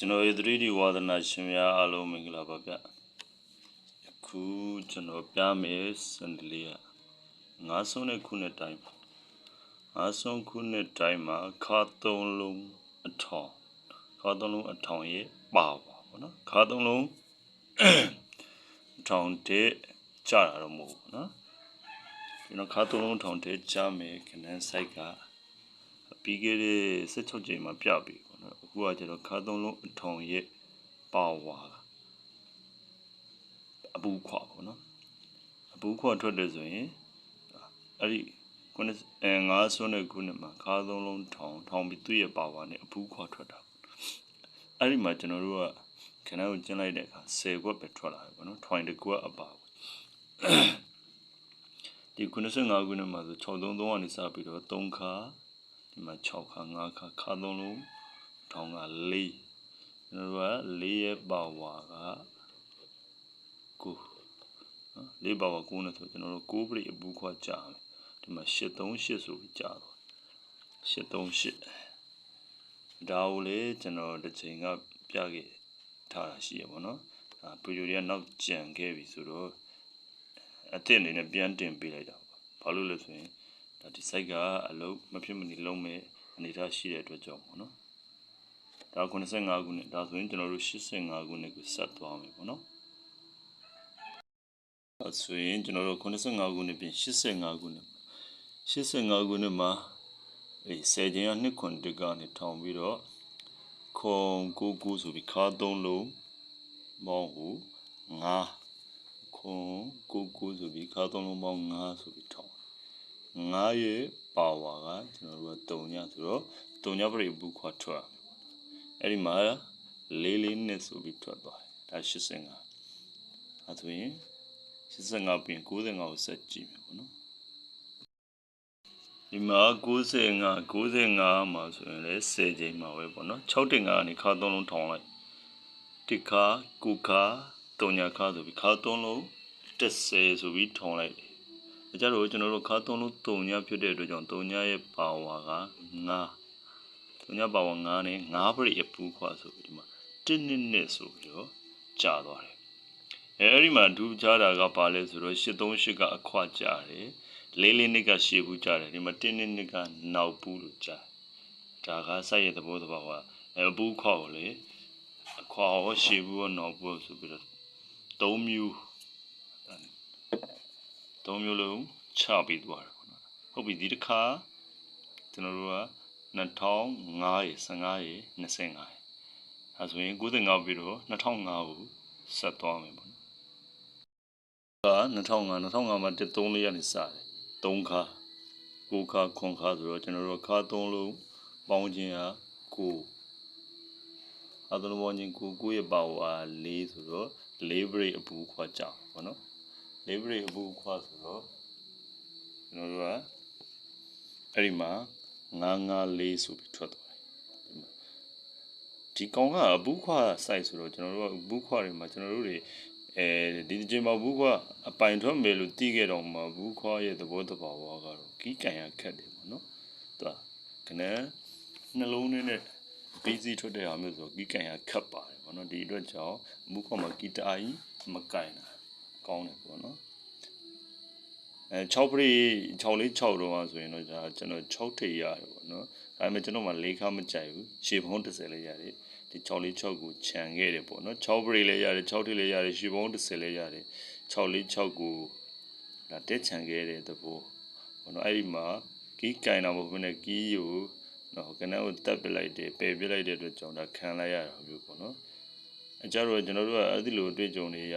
ကျွန်တော်ရဲ့ 3D ဝါဒနာရှင်များအားလုံးမင်္ဂလာပါဗျယခုကျွန်တော်ပြမယ်စံတလေးကငါးဆုံးတဲ့ခုနှစ်တိုင်းပါငါးဆုံးခုနှစ်တိုင်းမှာခါသုံးလုံးအထောင်ခါသုံးလုံးအထောင်ရဲ့ပါပါဘောနော်ခါသုံးလုံးအထောင်တဲ့ကြာတာတော့မဟုတ်ဘူးနော်ကျွန်တော်ခါသုံးလုံးအထောင်တဲ့ကြာမယ်ခဏန်း site ကပြီးခဲ့တဲ့16ချိန်မှာပြပြီပေါ့နော်အ ခုကကျတော့ခါသုံးလုံးအထောင်ရဲ့ပါဝါအပူခွာပေါ့နော်အပူခွာထွက်တယ်ဆိုရင်အဲ့ဒီခုနအဲငါးဆွန်းတဲ့ခုနှစ်မှာခါသုံးလုံးထောင်ထောင်ပြီးသူ့ရဲ့ပါဝါနဲ့အပူခွာထွက်တာအဲ့ဒီမှာကျွန်တော်တို့ကခဏကိုကျင်းလိုက်တဲ့အခါ10ခွက်ပဲထွက်လာတယ်ပေါ့နော်ထွိုင်တစ်ခွက်အပါဒီ95ခုနှစ်မှာဆို633ကနေစပြီးတော့3ခါဒီမှာ6ခါ5ခါခါသုံးလုံး ထောင်က4ကျွန်တော်တို့က4ရဲ့ပါဝါက9နော်4ပါဝါ9နဲ့ဆိုကျွန်တော်တို့9ပြည့်အပူခွာကြာမယ်ဒီမှာ838ဆိုပြီးကြာတော့838ဒါကိုလေကျွန်တော်တစ်ချိန်ကပြခဲ့ထားတာရှိရပါတော့အာဗီဒီယိုတွေကနောက်ကျန်ခဲ့ပြီဆိုတော့အသစ်အနေနဲ့ပြန်တင်ပေးလိုက်တာပါဘာလို့လဲဆိုရင်ဒါဒီ site ကအလုပ်မဖြစ်မနေလုံးမဲ့အနေအထားရှိတဲ့အတွက်ကြောင့်ပေါ့နော် ဒါ95ခုနှစ်ဒါဆိုရင်ကျွန်တော်တို့85ခုနှစ်ကိုဆက်သွားမယ်ပေါ့နော်အဲဆိုရင်ကျွန်တော်တို့95ခုနှစ်ပြင်85ခုနှစ်85ခုနှစ်မှာအဲ10ကျင်းကနှစ်ခွန်တကနေထောင်ပြီးတော့ခွန်ကိုကိုဆိုပြီးခါသုံးလုံးမောင်းဟု9ခွန်ကိုကိုဆိုပြီးခါသုံးလုံးပေါင်း9ဆိုပြီးထောင်9ရဲ့ပါဝါကကျွန်တော်တို့က3ညဆိုတော့3ညပြည့်ဘူးခွာထွက် အဲ့ဒီမှာလေးလေးနှစ်ဆိုပြီးထွက်သွားတယ်ဒါ85အဲဆိုရင်85ပြင်95ကိုဆက်ကြည့်မယ်ပေါ့နော်ဒီမှာ95 95မှာဆိုရင်လည်း10ချိန်မှာပဲပေါ့နော်6တင်ကနေခါ3လုံးထောင်လိုက်တခါကုခါတုံညာခါဆိုပြီးခါ3လုံး10ဆိုပြီးထောင်လိုက်တယ်။ဒါကြတော့ကျွန်တော်တို့ခါ3လုံးတုံညာဖြစ်တဲ့အတွက်ကြောင့်တုံညာရဲ့ပါဝါက9တုံ ညာပါဝါ9နဲ့9ပြည့်အပူခွာဆိုပြီးဒီမှာ1နှစ်နှစ်ဆိုပြီးတော့ကြာသွားတယ်။အဲအဲ့ဒီမှာဒူးကြတာကပါလဲဆိုတော့838ကအခွာကြာတယ်။လေးလေးနှစ်ကရှေ့ဘူးကြာတယ်ဒီမှာ1နှစ်နှစ်ကနောက်ဘူးလို့ကြာဒါကစိုက်ရဲ့သဘောတဘာဝအဲအပူခွာကိုလေအခွာရောရှေ့ဘူးရောနောက်ဘူးရောဆိုပြီးတော့၃မျိုး၃မျိုးလုံးချပြီးသွားတယ်ပေါ့နော်ဟုတ်ပြီဒီတစ်ခါကျွန်တော်တို့က 2005ရေ15ရေ25ရေအဲဆိုရင်95ပြီးတော့2005ကိုဆက်သွားမယ်ပေါ့နော်က2005 2005မှာ13လေးရနေစတယ်3ခါ9ခါ9ခါဆိုတော့ကျွန်တော်တို့ခါ3လုံးပေါင်းခြင်းဟာ9အသလုံးပေါင်းခြင်း9 9ရဲ့ပါဝါ4ဆိုတော့4 break အပူခွာကြပါတော့၄ဘရိတ်အပူခွာဆိုတော့ကျွန်တော်တို့ကအဲ့ဒီမှာ 954ဆိုပြီးထွက်သွားတယ်ဒီကောင်ကအပူခွာ site ဆိုတော့ကျွန်တော်တို့ကအပူခွာတွေမှာကျွန်တော်တို့တွေအဲဒီဒီချိန်မှာဘူးခွာအပိုင်ထွက်မယ်လို့တီးခဲ့တော့မှဘူးခွာရဲ့သဘောတဘာဝကတော့ကီးကန်ရခက်တယ်ပေါ့နော်။သူကခဏနှလုံးထဲနဲ့ပြီးစီထွက်တဲ့ဟာမျိုးဆိုကီးကန်ရခက်ပါတယ်ပေါ့နော်။ဒီအတွက်ကြောင့်ဘူးခွာမှာကီတာကြီးမကန်တာကောင်းတယ်ပေါ့နော် အဲ6ပရိ6လေး6တော့ဆိုရင်တော့ဒါကျွန်တော်6ထိပ်ရတယ်ပေါ့နော်ဒါပေမဲ့ကျွန်တော်မှ၄ခါမကြိုက်ဘူးရှေဖုံး30လေးရတယ်ဒီ6လေး6ကိုခြံခဲ့တယ်ပေါ့နော်6ပရိလေးရတယ်6ထိပ်လေးရတယ်ရှေဖုံး30လေးရတယ်6လေး6ကိုဒါတက်ခြံခဲ့တဲ့သဘောပေါ့နော်အဲ့ဒီမှာကီးကင်တာမဟုတ်ဘဲနဲ့ကီးကိုနော်ကနန်းကိုတက်ပစ်လိုက်တယ်ပယ်ပစ်လိုက်တဲ့အတွက်ကြောင့်ဒါခံလိုက်ရတာမျိုးပေါ့နော်အကြတော့ကျွန်တော်တို့ကအဲ့ဒီလိုအတွေ့အကြုံတွေရ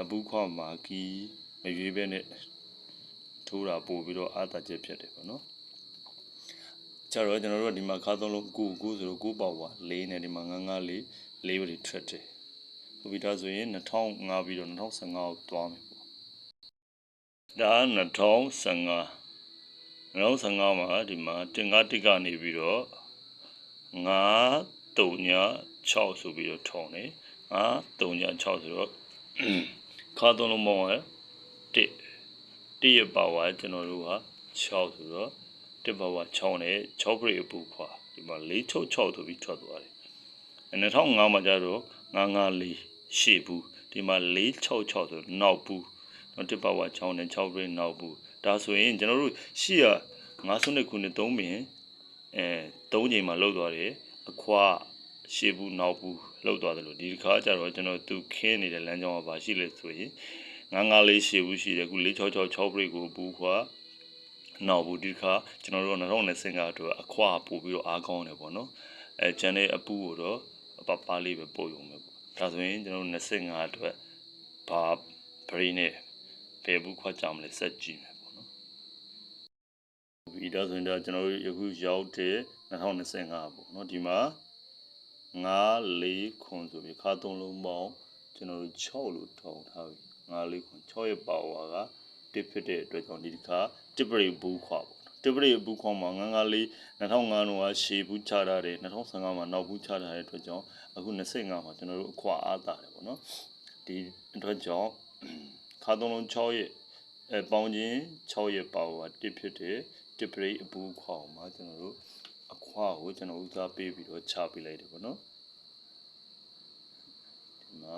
အဘူးခွာမှာကီး မရွေးဘဲနဲ့ထိုးတာပို့ပြီးတော့အာသာချက်ဖြစ်တယ်ပေါ့နော်ကျတော့ကျွန်တော်တို့ကဒီမှာခါသုံးလုံး9 9ဆိုတော့9ပေါက်ပါ4နဲ့ဒီမှာ9 9 4 4ပဲထွက်တယ်ဟုတ်ပြီဒါဆိုရင်2005ပြီးတော့2015ကိုသွားမယ်ပေါ့ဒါ2015 2015မှာဒီမှာတင်ကားတစ်ကနေပြီးတော့9 3ည6ဆိုပြီးတော့ထုံတယ်9 3ည6ဆိုတော့ခါသုံးလုံးပေါင်းရ 1 1ရဲ့ပါဝါကျွန်တော်တို့က6ဆိုတော့1ပါဝါ6နဲ့6ပြည့်အပူခွာဒီမှာ4 6 6ဆိုပြီးထွက်သွားတယ်2005မှာကျတော့954ရှေ့ဘူးဒီမှာ466ဆိုနောက်ဘူးနော်တစ်ပါဝါ6နဲ့6ပြိနောက်ဘူးဒါဆိုရင်ကျွန်တော်တို့ရှေ့က9ခုနှစ်3ပင်အဲ3ချိန်မှာလောက်သွားတယ်အခွာရှေ့ဘူးနောက်ဘူးလောက်သွားတယ်လို့ဒီတစ်ခါကျတော့ကျွန်တော်သူခင်းနေတဲ့လမ်းကြောင်းကဘာရှိလဲဆိုရင် 954ရှေ့ဘူးရှိတယ်အခု466 6ပြိကိုဘူးခွာနောက်ဘူးဒီတစ်ခါကျွန်တော်တို့2025အတွက်အခွာပို့ပြီးတော့အားကောင်းတယ်ပေါ့နော်အဲကျန်တဲ့အပူကိုတော့အပပါလေးပဲပို့ရုံပဲပေါ့ဒါဆိုရင်ကျွန်တော်တို့25အတွက်ဘာဗရီနဲ့ဘယ်ဘူးခွာကြမလဲစက်ကြည့်မယ်ပေါ့နော်ဒီတော့ဆိုရင်တော့ကျွန်တော်တို့ယခုရောက်တဲ့2025ပေါ့နော်ဒီမှာ9 4ခွန်ဆိုပြီးခါသုံးလုံးပေါင်းကျွန်တော်တို့6လို့ထောင်ထားပြီ9 4ခွန် 6ရဲ့ပါဝါကတစ်ဖြစ်တဲ့အတွက်ကြောင့်ဒီတစ်ခါတစ်ပရိဘူးခွာပေါ့တစ်ပရိဘူးခွာမှာ9 9 4 2005တော့ရှေဘူးချထားတယ်2015မှာနောက်ဘူးချထားတဲ့အတွက်ကြောင့်အခု25မှာကျွန်တော်တို့အခွာအားတာတယ်ပေါ့နော်ဒီအတွက်ကြောင့်ခါသုံးလုံး6ရဲ့အဲပေါင်းချင်း6ရဲ့ပါဝါတစ်ဖြစ်တဲ့တစ်ပရိအဘူးခွာမှာကျွန်တော်တို့အခွာကိုကျွန်တော်ဦးစားပေးပြီးတော့ချပေးလိုက်တယ်ပေါ့နော်ဒီမှာ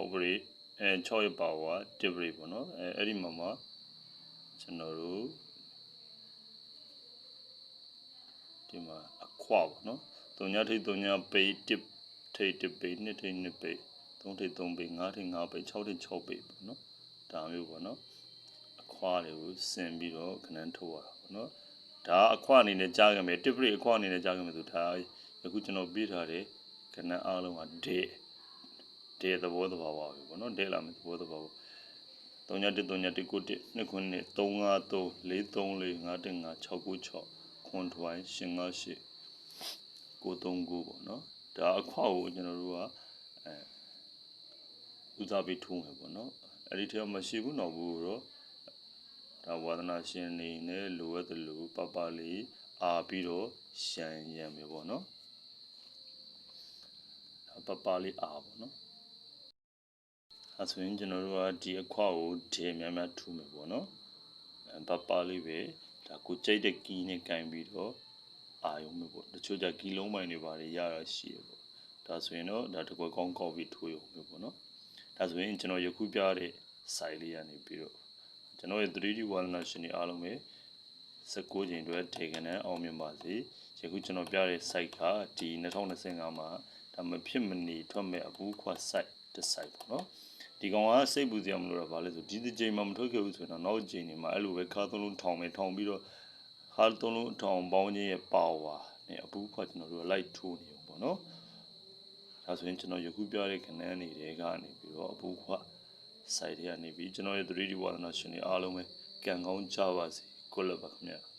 6ပရိအဲ6ရဲ့ပါဝါတစ်ပရိပေါ့နော်အဲအဲ့ဒီမှာမှာကျွန်တော်တို့ဒီမှာအခွာပေါ့နော်တုံညာထိတ်တုံညာပေတစ်ထိတ်တစ်ပေနှစ်ထိတ်နှစ်ပေသုံးထိတ်သုံးပေငါးထိတ်ငါးပေ6ထိတ်6ပေပေါ့နော်ဒါမျိုးပေါ့နော်အခွာတွေကိုဆင်ပြီးတော့ခဏန်းထုတ်ရတာပေါ့နော်ဒါအခွာအနေနဲ့ကြားကြမယ်တစ်ပရိအခွာအနေနဲ့ကြားကြမယ်ဆိုဒါယခုကျွန်တော်ပြထားတဲ့ခဏန်းအားလုံးကဒေ ဒေသဘောသဘာဝပဲပေါ့နော်ဒေလာမယ်သဘောသဘာဝ3ည1 3ည1 9 1 2ခုနှစ်3 5 3 4 3 4 5 1 5 6 9 6ခွန်ထွိုင်းရှင်ငါရှိကို39ပေါ့နော်ဒါအခွကိုကျွန်တော်တို့ကအဲဦးစားပေးထိုးမယ်ပေါ့နော်အဲ့ဒီထဲမှာမရှိဘူးတော့ဘူးတော့ဒါဝါဒနာရှင်နေနဲ့လိုအပ်တယ်လို့ပပလေးအာပြီးတော့ရှန်ရံမယ်ပေါ့နော်ပပလေးအာပေါ့နော် အဲဆိုရင်ကျွန်တော်တို့ကဒီအခွကိုဒေများများထူမယ်ပေါ့နော်ပပလေးပဲဒါကိုကြိတ်တဲ့ကီးနဲ့ကင်ပြီးတော့အာယုံပဲပေါ့တချို့ကြကီလုံးပိုင်းတွေပါတယ်ရတာရှိရပေါ့ဒါဆိုရင်တော့ဒါတကွယ်ကောင်းကောက်ပြီးထိုးရုံပဲပေါ့နော်ဒါဆိုရင်ကျွန်တော်ယခုပြတဲ့ site လေးကနေပြီးတော့ကျွန်တော်ရဲ့ 3D ဝါသနာရှင်တွေအားလုံးပဲ16ချိန်အတွက်ထေကန်နဲ့အောင်မြင်ပါစေယခုကျွန်တော်ပြတဲ့ site ကဒီ2025မှာဒါမဖြစ်မနေထွက်မဲ့အဘူးခွာ site တစ် site ပေါ့နော် ဒီကောင်ကစိတ်ပူစရာမလိုတော့ဗာလဲဆိုဒီတစ်ချိန်မှမထွက်ခဲ့ဘူးဆိုတော့နောက်ချိန်တွေမှာအဲ့လိုပဲခါသုံးလုံးထောင်ပဲထောင်ပြီးတော့ခါသုံးလုံးထောင်ပေါင်းခြင်းရဲ့ပါဝါနဲ့အပူခွာကျွန်တော်တို့လိုက်ထိုးနေအောင်ပေါ့နော်ဒါဆိုရင်ကျွန်တော်ယခုပြတဲ့ခဏန်းတွေတဲကနေပြီးတော့အပူခွာ site တွေကနေပြီးကျွန်တော်ရဲ့ 3D ဝါသနာရှင်တွေအားလုံးပဲကံကောင်းကြပါစေကိုလပါခင်ဗျာ